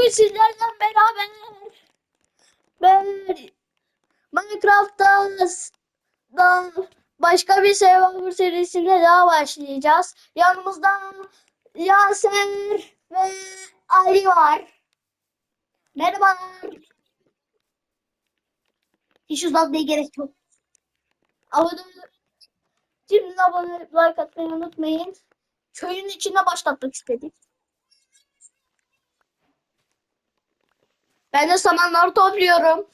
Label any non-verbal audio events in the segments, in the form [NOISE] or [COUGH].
Bugün sizlerle beraber ben Minecraft'ta da başka bir Survivor serisine daha başlayacağız. Yanımızda Yaser ve Ali var. Merhaba. Hiç uzatmaya gerek yok. Abone Şimdi abone like atmayı unutmayın. Köyün içine başlatmak istedik. Ben de samanları topluyorum.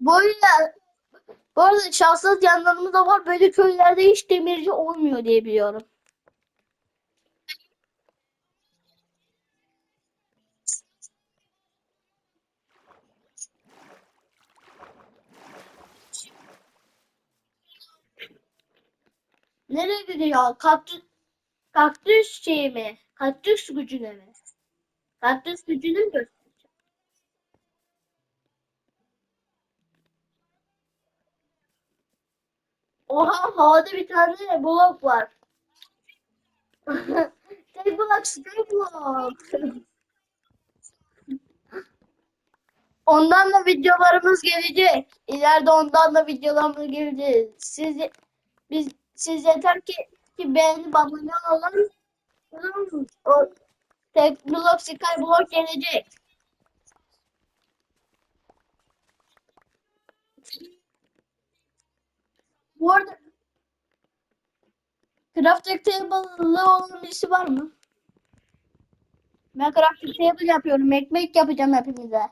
Bu arada şahsız yanlarımız da var. Böyle köylerde hiç demirci olmuyor diye biliyorum. Nereye gidiyor? Kaktüs, kaktüs şey mi? Kaktüs gücüne mi? Kaktüs gücünü mü göstereceğim? Oha havada bir tane blok var. [LAUGHS] Tek blok, tek blok. Ondan da videolarımız gelecek. İleride ondan da videolarımız gelecek. Siz biz siz yeter ki ki beğenip abone olun. O tek blok sky blok gelecek. Bu arada crafting table'lı olan birisi var mı? Ben crafting table yapıyorum. Ekmek yapacağım hepinize.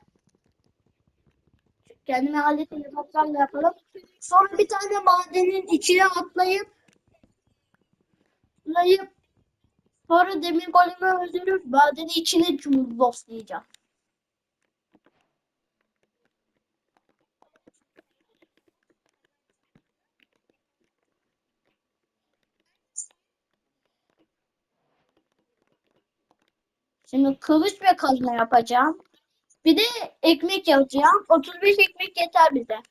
Kendime alet yataklarla yapalım. Sonra bir tane madenin içine atlayıp atlayıp sonra demir golemi öldürüp madenin içine cumhurbaşlayacağım. Şimdi kılıç ve kazma yapacağım. Bir de ekmek yapacağım. 35 ekmek yeter bize.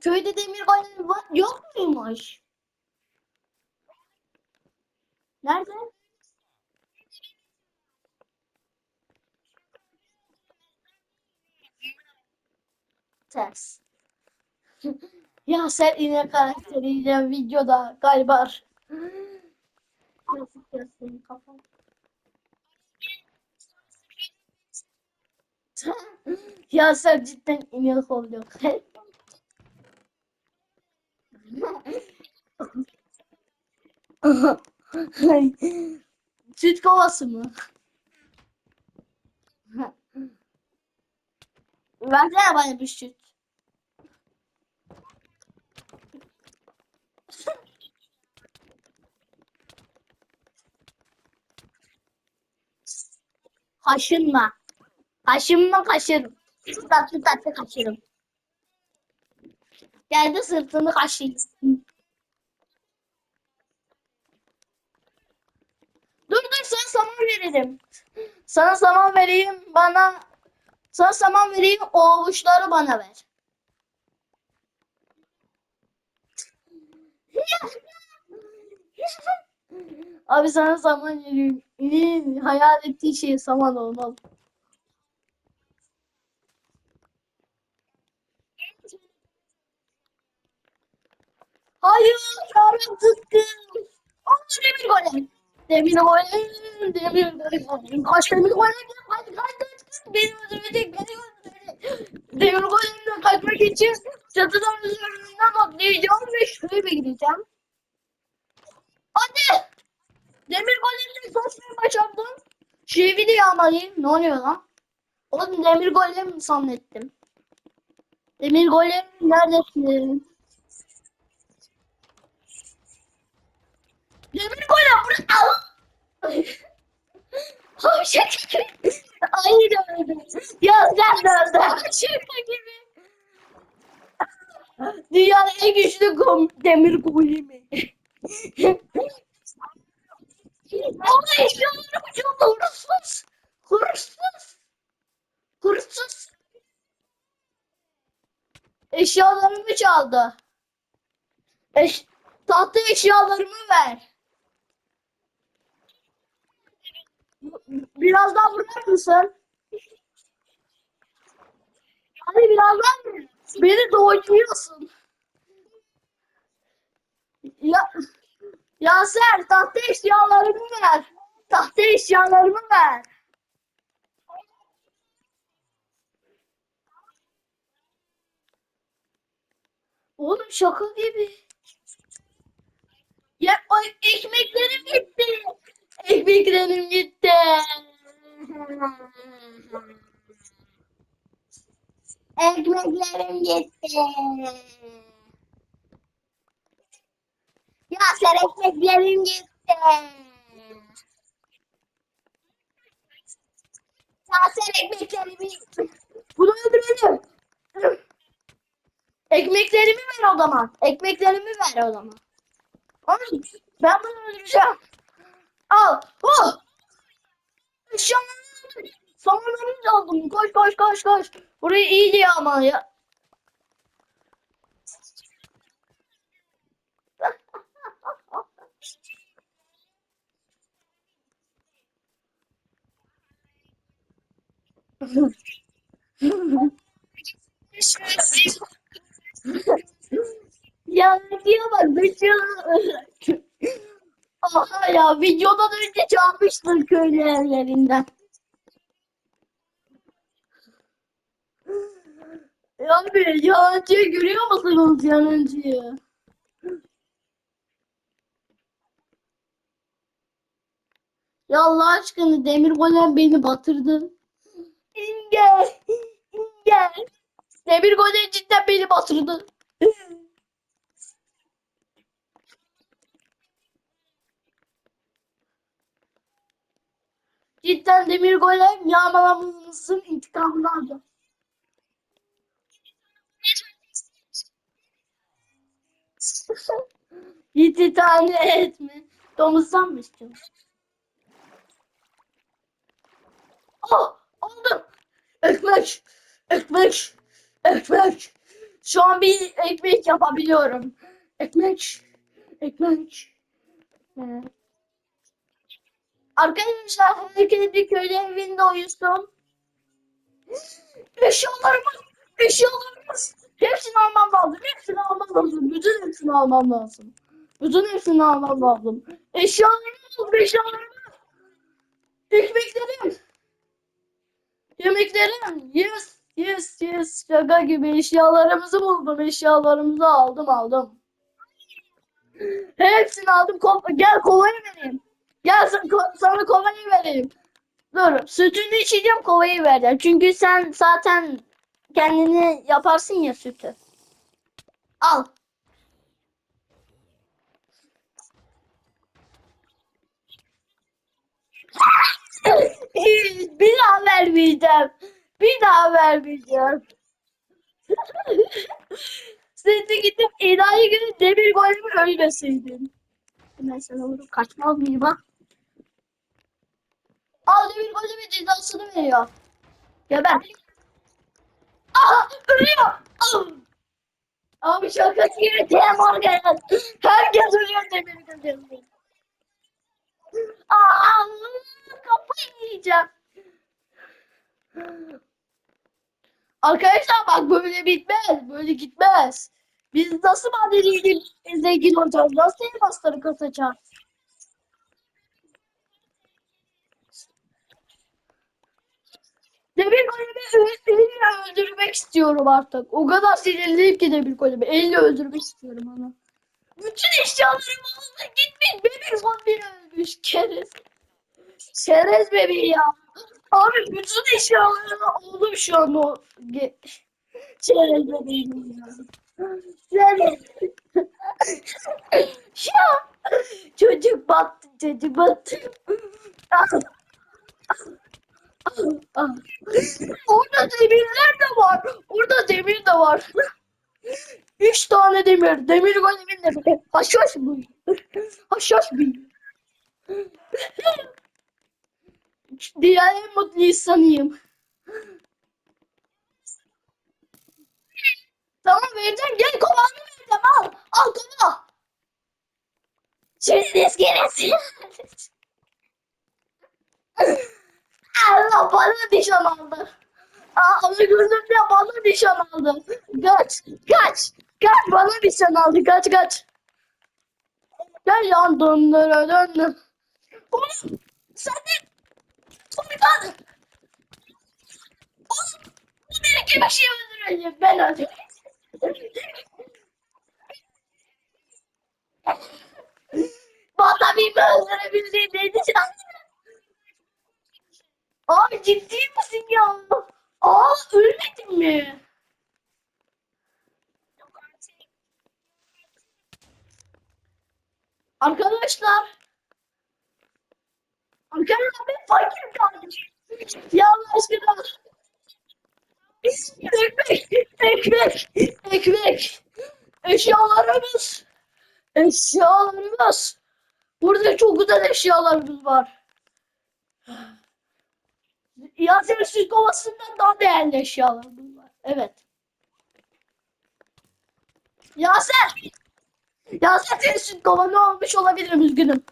Köyde demir golemi var, yok muymuş? Nerede? Ters. [LAUGHS] ya sen yine karakteriyle videoda galiba. Ya senin kafan. [LAUGHS] ya sen cidden inek oluyor. [LAUGHS] Süt kovası mı? Versene bana bir süt. Kaşınma. Kaşınma kaşırım. Tatlı tatlı kaşırım. Geldi sırtını kaşıyım. Dur dur sana saman veririm. Sana saman vereyim bana. Sana saman vereyim o avuçları bana ver. Abi sana saman vereyim. Hayal ettiği şey saman olmalı. Hayır, yarım tıktım. Aa, demir golem. Demir golem, demir golem. Kaç demir golem? Kaç, kaç, kaç. Beni öldürecek, beni öldürecek. Demir golemden kaçmak için çatıdan üzerinden atlayacağım ve şuraya gideceğim. Hadi. Demir golemle kaçmayı başardım. Şu evi de yağmalayayım. Ne oluyor lan? Oğlum demir golem zannettim. Demir golem neredesin? Demir golem burada. Al. Havşak. Aynı öldü. Ya sen de öldü. Şaka gibi. Dünyanın en güçlü gom demir golemi. Ama eşyalarım çok hırsız. Hırsız. Hırsız. Eşyalarımı çaldı. Eş Tahta eşyalarımı ver. Biraz daha vurur musun? Hadi biraz daha vur. Beni doğuruyorsun. Ya, Yaser tahta eşyalarımı ver. Tahta eşyalarımı ver. Oğlum şaka gibi. Ya ay, ekmeklerim gitti. Ekmeklerim gitti. Ekmeklerim gitti. Ya sen ekmeklerim gitti. Ya sen ekmeklerimi Bunu öldürelim. Ekmeklerimi ver o zaman. Ekmeklerimi ver o zaman. Ay, ben bunu öldüreceğim. Al. Oh. Eşyalarını aldım. Samanlarını aldım. Koş koş koş koş. Burayı iyice yağma ya. [LAUGHS] ya diyor bak video. Aha ya videodan önce çalmıştın köylü evlerinden. Abi yalancıyı görüyor musunuz yalancıyı? Ya Allah aşkına Demir Golem beni batırdı. İngel, İngel. Demir Golem cidden beni batırdı. Cidden Demir Golem yağmalamamızın intikamını aldı. Yedi tane et mi? Domuzdan mı istiyorsun? Oh! Aldım! Ekmek! Ekmek! Ekmek! Şu an bir ekmek yapabiliyorum. Ekmek! Ekmek! Evet. Arkadaşlar herkes bir köylü evinde uyusun. Eşyalarımız! Eşyalarımız! Hepsini almam lazım. Hepsini almam lazım. Bütün hepsini almam lazım. Bütün hepsini almam lazım. Eşyalarımız! Eşyalarımız! Ekmeklerim! Yemeklerim! Yes! Yes! Yes! Şaka gibi eşyalarımızı buldum. Eşyalarımızı aldım aldım. Hepsini aldım. Gel kovayı vereyim. Gel sana kovayı vereyim. Dur. Sütünü içeceğim kovayı vereceğim. Çünkü sen zaten kendini yaparsın ya sütü. Al. [LAUGHS] Bir daha vermeyeceğim. Bir daha vermeyeceğim. [LAUGHS] Sen de gidip enayi gibi demir golemi ölmeseydin. Ben sana vurup kaçmaz mıyım ha? Al demir golemi cezasını veriyor. Geber. Aha ölüyor. Abi şakası gibi TMR gelen. Herkes ölüyor demir golemi. Aa, kafayı yiyeceğim. Arkadaşlar bak böyle bitmez. Böyle gitmez. Biz nasıl madeniyle zengin olacağız? Nasıl elmasları kasacağız? Demir golemi elle öldürmek istiyorum artık. O kadar sinirliyim ki demir golemi. Elle öldürmek istiyorum onu. Bütün eşyalarımı aldı gitmiş. Bebek zombi ölmüş. Keriz. Çerez bebeği ya. Abi bütün eşyalarını aldım şu an o. Çerez bebeğim ya. Çerez. ya. Çocuk battı. Çocuk battı. Orada demirler de var. Orada demir de var. Üç tane demir. Demir golemin de. Haşhaş bu. Haşhaş bir. Dünyanın en mutlu insanıyım. Tamam vereceğim. Gel kovanı vereceğim. Al. Al kova. Şimdi iskelesi. Allah bana nişan aldı. Aa, ya bana nişan aldı. Kaç, kaç, kaç bana nişan aldı. Kaç, kaç. Gel yan döndüre döndür. Oğlum sen de. Oğlum bu beni kim şey öldürecek? Ben öldüreceğim. Bana bir öldürebildiğin neydi Abi ciddi misin ya? Aa ölmedin mi? Arkadaşlar. Arkadaşlar ben fakir kaldım. Ya Allah aşkına. Ekmek, ekmek, ekmek. Eşyalarımız. Eşyalarımız. Burada çok güzel eşyalarımız var. Yasemin süt kovasından daha değerli eşyalarımız var. Evet. Yaser! Yaser senin süt kovanı olmuş olabilirim üzgünüm.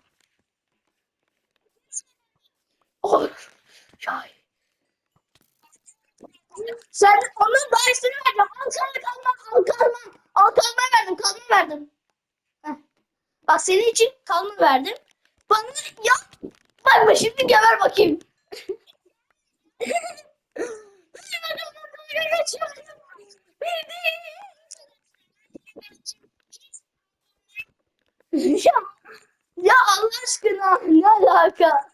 Olur. Şay. Sen onun dayısını vereceğim. Al sana kalma, al kalma. Al kalma verdim, kalma verdim. Heh. Bak senin için kalma verdim. Bana yap. Bak bak şimdi geber bakayım. ya, [LAUGHS] ya Allah aşkına ne alaka?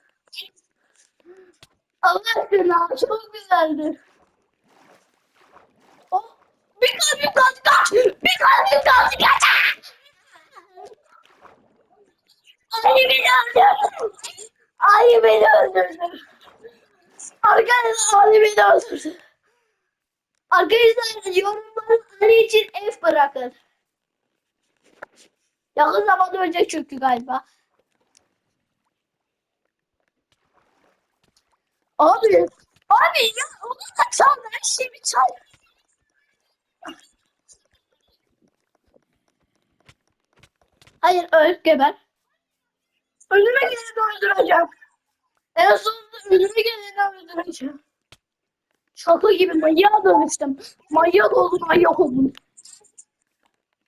Allah aşkına çok güzeldi. Bir kalbim kaldı kaç! Bir kalbim kaldı kaç! Ay beni öldürdü. Ay beni öldürdü. Arkadaşlar Ali beni öldürdü. Arkadaşlar yorumları Ali için F bırakın. Yakın zamanda ölecek çünkü galiba. Abi, abi ya onu da çal, her şeyi çal. Hayır, öl geber. Önüme geleni öldüreceğim. En sonunda önüme geleni öldüreceğim. Şaka gibi manyağa dönüştüm. Manyak oldum, manyak oldum.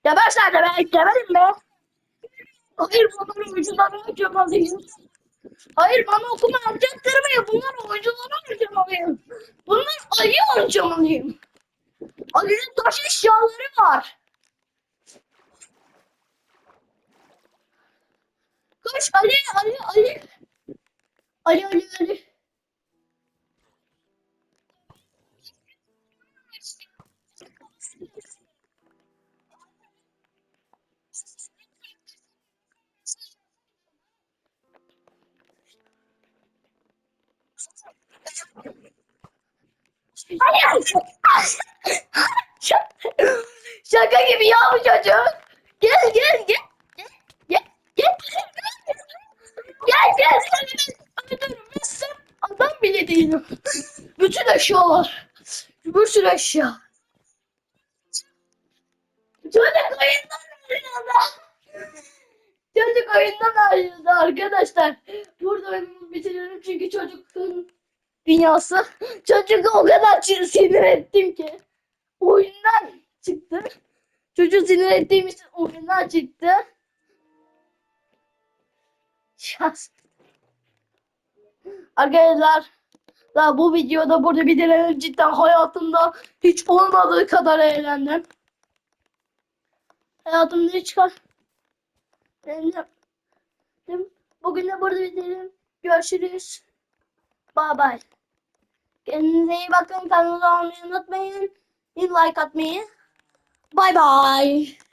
Geber sen de ben geberim be. Hayır bunları oyunculara harcamalıyım. Hayır bana okuma harcattırmayın. Bunlar oyunculara harcamalıyım. Bunlar ayı harcamalıyım. Ali'nin taş eşyaları var. Koş Ali, Ali, Ali. Ali, Ali, Ali. Şaka gibi ya bu çocuk. Gel gel. Gel gel. Gel gel. Gel gel. Öldürmezsem adam bile değilim. Bütün eşyalar. Bir sürü eşya. Çocuk oyundan ayrıldı. Çocuk oyundan ayrıldı arkadaşlar. Burada oyunumu bitiriyorum çünkü çocukun dünyası. Çocuğu o kadar sinir ettim ki. Oyundan çıktı. Çocuğu sinir ettiğim için oyundan çıktı. Şans. Arkadaşlar daha bu videoda burada bir dilerim cidden hayatımda hiç olmadığı kadar eğlendim. Hayatımda hiç kal. Eğlendim. Bugün de burada bitirelim. Görüşürüz. Bye bye. Kendinize iyi bakın. Kanalıma abone olmayı unutmayın. Bir like atmayı. Bye bye.